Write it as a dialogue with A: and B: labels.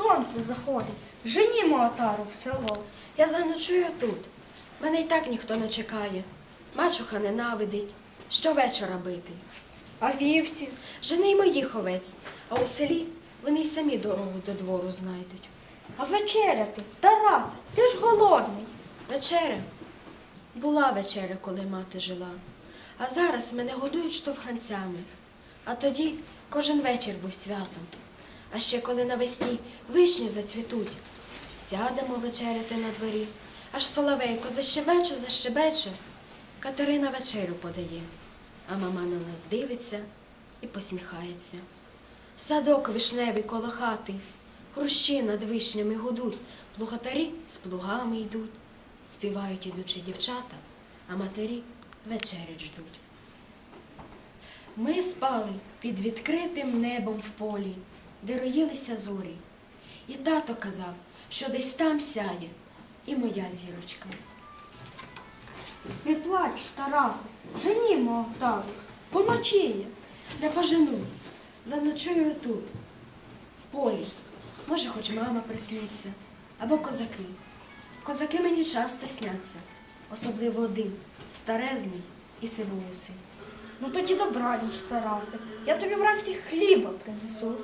A: сонце заходить. Женімо отару в село.
B: Я заночую тут. Мене й так ніхто не чекає. Мачуха ненавидить. Щовечора бити.
A: А вівці?
B: Жени й моїх овець, а у селі вони й самі дорогу до двору знайдуть.
A: А вечеряти? Тарас, ти ж голодний.
B: Вечеря. Була вечеря, коли мати жила. А зараз мене годують штовханцями. А тоді кожен вечір був святом. А ще коли навесні вишні зацвітуть, сядемо вечеряти на дворі, аж соловейко защебече, защебече. Катерина вечерю подає, а мама на нас дивиться і посміхається. Садок вишневий коло хати, хрущі над вишнями гудуть, плугатарі з плугами йдуть, співають ідучі дівчата, а матері вечерять ждуть. Ми спали під відкритим небом в полі, де роїлися зорі. І тато казав, що десь там сяє, і моя зірочка.
A: Не плач, Тарасе, женімо отару. Поночіє.
B: Не пожену, заночую тут, в полі. Може, хоч мама присниться, або козаки. Козаки мені часто сняться, особливо один, старезний і сивоусий.
A: Ну тоді добраніч, Тарасе. Я тобі вранці хліба принесу.